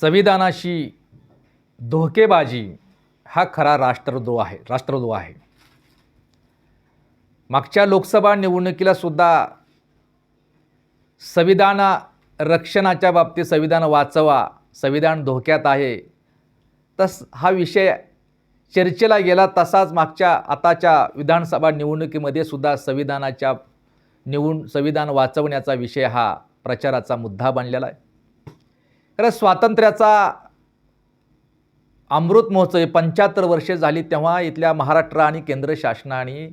संविधानाशी धोकेबाजी हा खरा राष्ट्रद्रोह आहे राष्ट्रद्रोह आहे. मागच्या लोकसभा निवडणुकीला सुद्धा संविधान रक्षणाच्या बाबतीत संविधान वाचवा संविधान धोक्यात आहे. तस हा विषय चर्चेला गेला तसाच मागच्या आताच्या विधानसभा निवडणुकीमध्ये सुद्धा संविधानाच्या निवडून संविधान वाचवण्याचा विषय हा प्रचाराचा मुद्दा बनलेला आहे. कारण स्वातंत्र्याचा अमृत महोत्सव पंच्याहत्तर वर्षे झाली तेव्हा इथल्या महाराष्ट्र आणि केंद्र शासनाने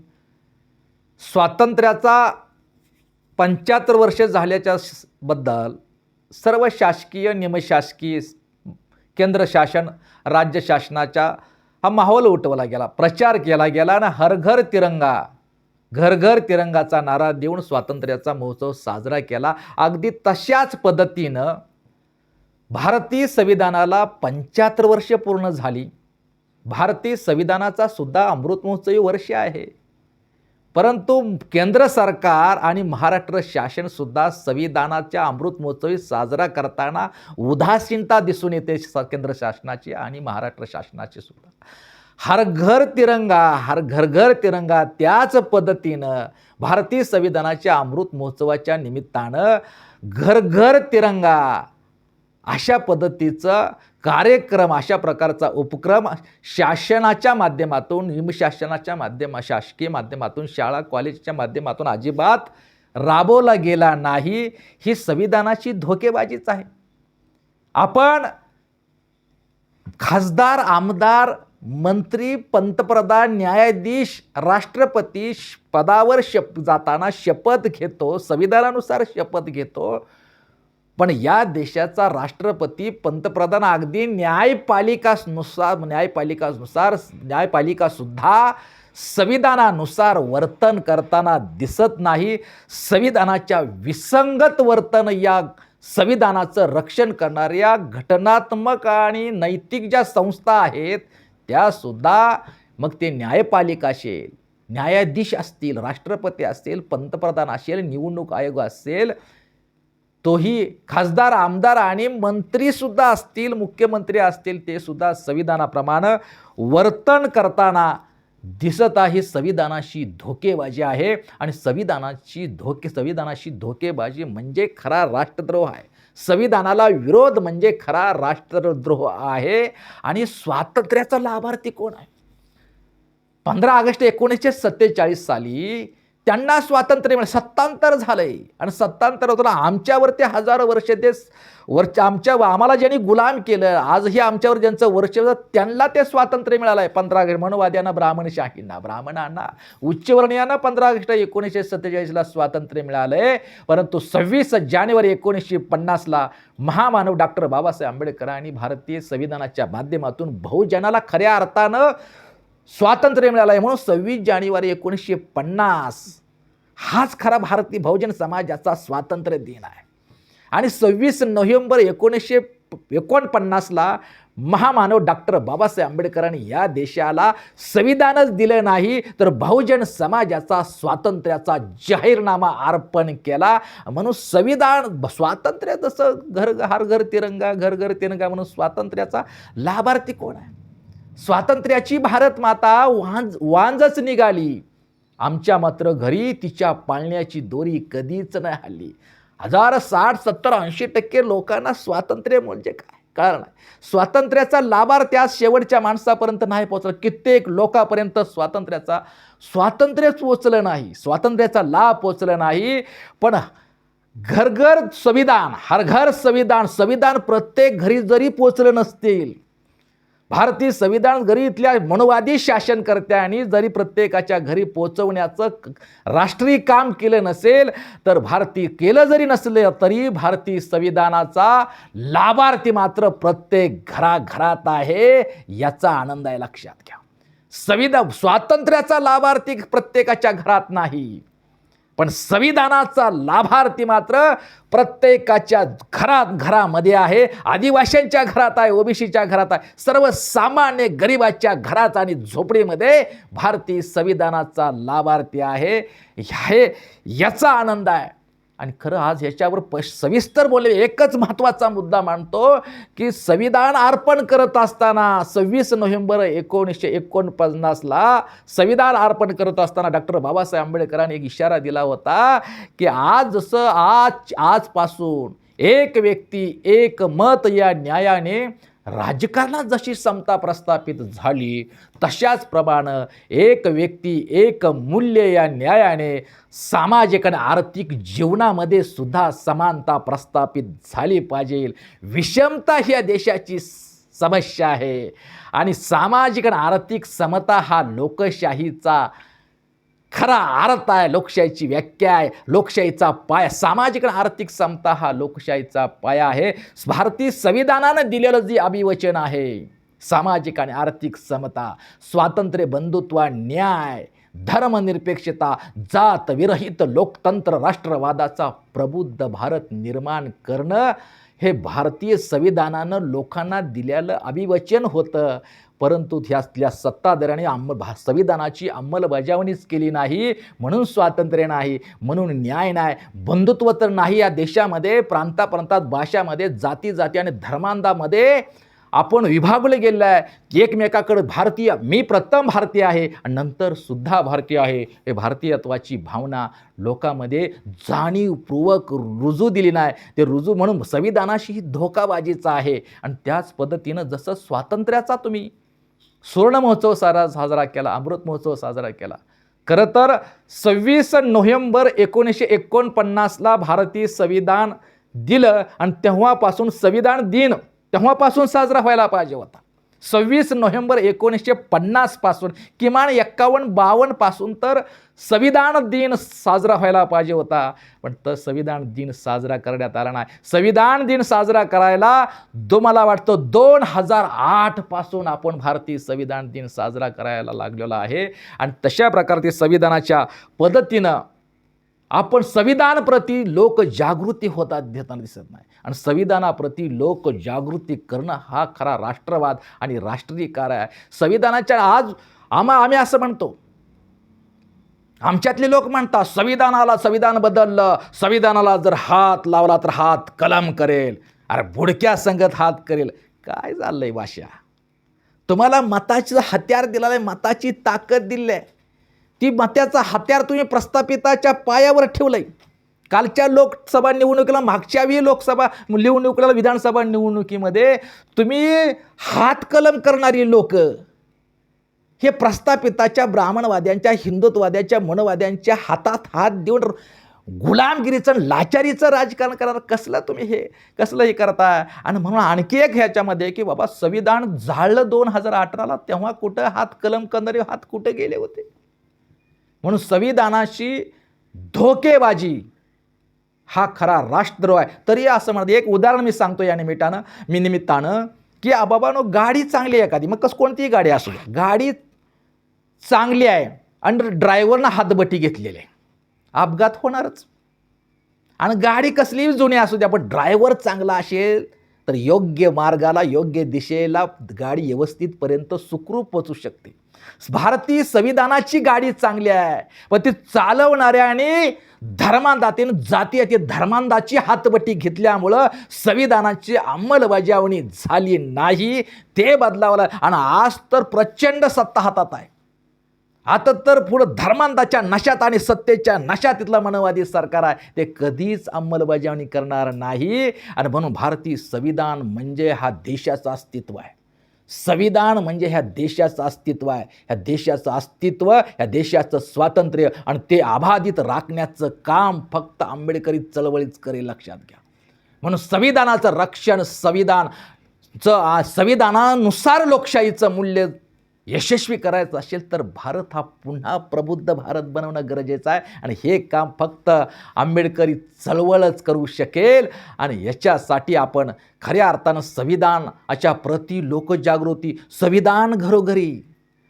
स्वातंत्र्याचा पंच्याहत्तर वर्षे झाल्याच्या बद्दल सर्व शासकीय निमशासकीय केंद्र शासन राज्य शासनाच्या हा माहोल उठवला गेला प्रचार केला गेला आणि हर घर तिरंगा घर घर तिरंगाचा नारा देऊन स्वातंत्र्याचा महोत्सव साजरा केला. अगदी तशाच पद्धतीनं भारतीय संविधानाला पंच्याहत्तर वर्ष पूर्ण झाली. भारतीय संविधानाचा सुद्धा अमृतमहोत्सवी वर्ष आहे. परंतु केंद्र सरकार आणि महाराष्ट्र शासनसुद्धा संविधानाच्या अमृत महोत्सवी साजरा करताना उदासीनता दिसून येते स- केंद्र शासनाची आणि महाराष्ट्र शासनाची सुद्धा. हर घर तिरंगा हर घर घर तिरंगा त्याच पद्धतीनं भारतीय संविधानाच्या अमृत महोत्सवाच्या निमित्तानं घर घर तिरंगा अशा पद्धतीचा कार्यक्रम अशा प्रकारचा उपक्रम शासनाच्या माध्यमातून निमशासनाच्या माध्यमा शासकीय माध्यमातून शाळा कॉलेजच्या माध्यमातून अजिबात राबवला गेला नाही. ही संविधानाची धोकेबाजीच आहे. आपण खासदार आमदार मंत्री पंतप्रधान न्यायाधीश राष्ट्रपती पदावर शप जाताना शपथ घेतो संविधानानुसार शपथ घेतो. पण या देशाचा राष्ट्रपती पंतप्रधान अगदी न्यायपालिकानुसार न्यायपालिकानुसार न्यायपालिकासुद्धा संविधानानुसार वर्तन करताना दिसत नाही. संविधानाच्या विसंगत वर्तन या संविधानाचं रक्षण करणाऱ्या घटनात्मक आणि नैतिक ज्या संस्था आहेत त्यासुद्धा मग ते न्यायपालिका असेल न्यायाधीश असतील राष्ट्रपती असतील पंतप्रधान असेल निवडणूक आयोग असेल तोही खासदार आमदार आणि मंत्रीसुद्धा असतील मुख्यमंत्री असतील ते सुद्धा संविधानाप्रमाणे वर्तन करताना दिसत आहे. संविधानाशी धोकेबाजी आहे आणि संविधानाची धोके संविधानाशी धोकेबाजी म्हणजे खरा राष्ट्रद्रोह आहे. संविधानाला विरोध म्हणजे खरा राष्ट्रद्रोह आहे आणि स्वातंत्र्याचा लाभार्थी कोण आहे? पंधरा ऑगस्ट एकोणीसशे सत्तेचाळीस साली त्यांना स्वातंत्र्य मिळालं. सत्तांतर झालंय. आणि सत्तांतर होताना आमच्यावरती हजारो वर्ष ते वर्ष आमच्या आम्हाला ज्यांनी गुलाम केलं आजही आमच्यावर ज्यांचं वर्ष होतं, त्यांना ते स्वातंत्र्य मिळालं आहे पंधरा ऑगस्ट ब्राह्मण शाहीना ब्राह्मणांना उच्चवर्णीयांना पंधरा ऑगस्ट एकोणीसशे सत्तेचाळीसला स्वातंत्र्य मिळालं आहे परंतु सव्वीस जानेवारी एकोणीसशे पन्नासला महामानव डॉक्टर बाबासाहेब आंबेडकरांनी भारतीय संविधानाच्या माध्यमातून बहुजनाला खऱ्या अर्थानं स्वातंत्र्य मिळालं आहे म्हणून सव्वीस जानेवारी एकोणीसशे पन्नास हाच खरा भारतीय बहुजन समाजाचा स्वातंत्र्य दिन आहे. आणि सव्वीस नोव्हेंबर एकोणीसशे एकोणपन्नासला महामानव डॉक्टर बाबासाहेब आंबेडकरांनी या देशाला संविधानच दिलं नाही तर बहुजन समाजाचा स्वातंत्र्याचा जाहीरनामा अर्पण केला. म्हणून संविधान स्वातंत्र्य जसं घर हर घर तिरंगा घर घर तिरंगा म्हणून स्वातंत्र्याचा लाभार्थी कोण आहे? स्वातंत्र्याची भारत माता वांज वांजच निघाली. आमच्या मात्र घरी तिच्या पाळण्याची दोरी कधीच नाही हल्ली. हजार साठ सत्तर ऐंशी टक्के लोकांना स्वातंत्र्य म्हणजे काय? कारण स्वातंत्र्याचा लाभार त्या शेवटच्या माणसापर्यंत नाही पोहोचला. कित्येक लोकांपर्यंत स्वातंत्र्याचा स्वातंत्र्यच पोचलं नाही. स्वातंत्र्याचा लाभ पोचला नाही. पण घरघर संविधान हर घर संविधान संविधान प्रत्येक घरी जरी पोचलं नसतील भारतीय संविधान जरी इथल्या मनोवादी शासनकर्त्यांनी जरी प्रत्येकाच्या घरी पोचवण्याचं राष्ट्रीय काम केलं नसेल तर भारतीय केलं जरी नसले तरी भारतीय संविधानाचा लाभार्थी मात्र प्रत्येक घराघरात आहे याचा आनंद आहे लक्षात घ्या. संविधान स्वातंत्र्याचा लाभार्थी प्रत्येकाच्या घरात नाही. पण संविधानाचा लाभार्थी मात्र प्रत्येकाच्या घरात घरामध्ये आहे. आदिवासींच्या घरात आहे ओबीसीच्या घरात आहे. सर्वसामान्य गरिबाच्या घरात आणि झोपडीमध्ये भारतीय संविधानाचा लाभार्थी आहे. हे याचा आनंद आहे. आणि खरं आज ह्याच्यावर प सविस्तर बोलले एकच महत्त्वाचा मुद्दा मांडतो की संविधान अर्पण करत असताना सव्वीस नोव्हेंबर एकोणीसशे एकोणपन्नासला संविधान अर्पण करत असताना डॉक्टर बाबासाहेब आंबेडकरांनी एक इशारा दिला होता की आज जसं आज आजपासून एक व्यक्ती एक मत या न्यायाने राजकारणात जशी समता प्रस्थापित झाली तशाच प्रमाणे एक व्यक्ती एक मूल्य या न्यायाने सामाजिक आणि आर्थिक जीवनामध्ये सुद्धा समानता प्रस्थापित झाली पाहिजे. विषमता ही या देशाची समस्या आहे. आणि सामाजिक आणि आर्थिक समता हा लोकशाहीचा खरा अर्थ आहे लोकशाहीची व्याख्या आहे. लोकशाहीचा पाया सामाजिक आणि आर्थिक समता हा लोकशाहीचा पाया आहे. भारतीय संविधानानं दिलेलं जे अभिवचन आहे सामाजिक आणि आर्थिक समता स्वातंत्र्य बंधुत्व न्याय धर्मनिरपेक्षता जात विरहित लोकतंत्र राष्ट्रवादाचा प्रबुद्ध भारत निर्माण करणं हे भारतीय संविधानानं लोकांना दिलेलं अभिवचन होतं. परंतु ह्यातल्या सत्ताधाऱ्याने अंम भा संविधानाची अंमलबजावणीच केली नाही म्हणून स्वातंत्र्य नाही म्हणून न्याय नाही बंधुत्व तर नाही या देशामध्ये प्रांताप्रांतात भाषामध्ये जाती जाती आणि धर्मांधामध्ये आपण विभागले गेलेलं आहे. एकमेकाकडं भारतीय मी प्रथम भारतीय आहे आणि नंतरसुद्धा भारतीय आहे. हे भारतीयत्वाची भावना लोकांमध्ये जाणीवपूर्वक रुजू दिली नाही. ते रुजू म्हणून संविधानाशी धोकाबाजीचा आहे. आणि त्याच पद्धतीनं जसं स्वातंत्र्याचा तुम्ही सुवर्ण महोत्सव सारा साजरा केला अमृत महोत्सव साजरा केला. खरं तर सव्वीस नोव्हेंबर एकोणीसशे एकोणपन्नासला भारतीय संविधान दिलं आणि तेव्हापासून संविधान दिन तेव्हापासून साजरा व्हायला पाहिजे होता. सव्वीस नोव्हेंबर एकोणीसशे पन्नासपासून किमान एक्कावन्न बावन्नपासून तर संविधान दिन साजरा व्हायला पाहिजे होता. पण तर संविधान दिन साजरा करण्यात आला नाही. संविधान दिन साजरा करायला दो मला वाटतं दोन हजार आठपासून आपण भारतीय संविधान दिन साजरा करायला लागलेला आहे. आणि तशा प्रकारचे संविधानाच्या पद्धतीनं आपण संविधानप्रती लोक जागृती होतात देताना दिसत नाही. आणि संविधानाप्रती लोक जागृती करणं हा खरा राष्ट्रवाद आणि राष्ट्रीय कार्य आहे. संविधानाच्या आज आम्हा आम्ही असं म्हणतो. आमच्यातले लोक म्हणतात संविधानाला संविधान बदललं संविधानाला जर हात लावला तर हात कलम करेल. अरे बुडक्या संगत हात करेल. काय चाललंय भाषा तुम्हाला मताचं हत्यार दिलेलं आहे मताची ताकद दिली आहे ती मत्याचा हत्यार तुम्ही प्रस्थापिताच्या पायावर ठेवलंय. कालच्या लोकसभा निवडणुकीला मागच्याही लोकसभा निवडणुकीला विधानसभा निवडणुकीमध्ये तुम्ही हातकलम करणारी लोक. हे प्रस्थापिताच्या ब्राह्मणवाद्यांच्या हिंदुत्ववाद्यांच्या मनवाद्यांच्या हातात हात देऊन गुलामगिरीचं लाचारीचं राजकारण करणार. कसलं तुम्ही हे? कसलं हे करता? आणि म्हणून आणखी एक ह्याच्यामध्ये की बाबा संविधान झाळलं दोन हजार अठराला तेव्हा कुठं हात कलम करणारे हात कुठं गेले होते? म्हणून संविधानाशी धोकेबाजी हा खरा राष्ट्रद्रोह आहे. तरी असं म्हणत एक उदाहरण मी सांगतो या निमित्तानं मी निमित्तानं की आबाबानो गाडी चांगली आहे एखादी. मग कसं कोणतीही गाडी असू गाडी चांगली आहे आणि ड्रायव्हरनं हातबटी घेतलेली आहे. अपघात होणारच. आणि गाडी कसलीही जुनी असू द्या पण ड्रायव्हर चांगला असेल तर योग्य मार्गाला योग्य दिशेला गाडी व्यवस्थितपर्यंत सुखरूप पोचू शकते. भारतीय संविधानाची गाडी चांगली आहे. पण ती चालवणाऱ्याने जाती येते धर्मांधाची हातबट्टी घेतल्यामुळं संविधानाची अंमलबजावणी झाली नाही. ते बदलावलं. आणि आज तर प्रचंड सत्ता हातात आहे. आता तर पुढं धर्मांधाच्या नशात आणि सत्तेच्या नशात तिथलं मनवादी सरकार आहे. ते कधीच अंमलबजावणी करणार नाही. आणि म्हणून भारतीय संविधान म्हणजे हा देशाचं अस्तित्व आहे. संविधान म्हणजे ह्या देशाचं अस्तित्व आहे. ह्या देशाचं अस्तित्व ह्या देशाचं स्वातंत्र्य आणि ते अबाधित राखण्याचं काम फक्त आंबेडकरी चळवळीच करेल लक्षात घ्या. म्हणून संविधानाचं रक्षण संविधानचं संविधानानुसार लोकशाहीचं मूल्य यशस्वी करायचं असेल तर भारत हा पुन्हा प्रबुद्ध भारत बनवणं गरजेचं आहे. आणि हे काम फक्त आंबेडकरी चळवळच करू शकेल. आणि याच्यासाठी आपण खऱ्या अर्थानं संविधान अशा प्रति लोकजागृती संविधान घरोघरी.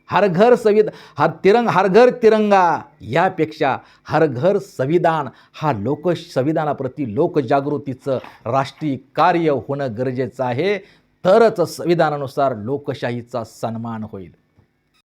हर घर संविध हर तिरंग हर घर तिरंगा. यापेक्षा हर घर संविधान हा लोक संविधानाप्रती लोकजागृतीचं राष्ट्रीय कार्य होणं गरजेचं आहे. तरच संविधानानुसार लोकशाहीचा सन्मान होईल.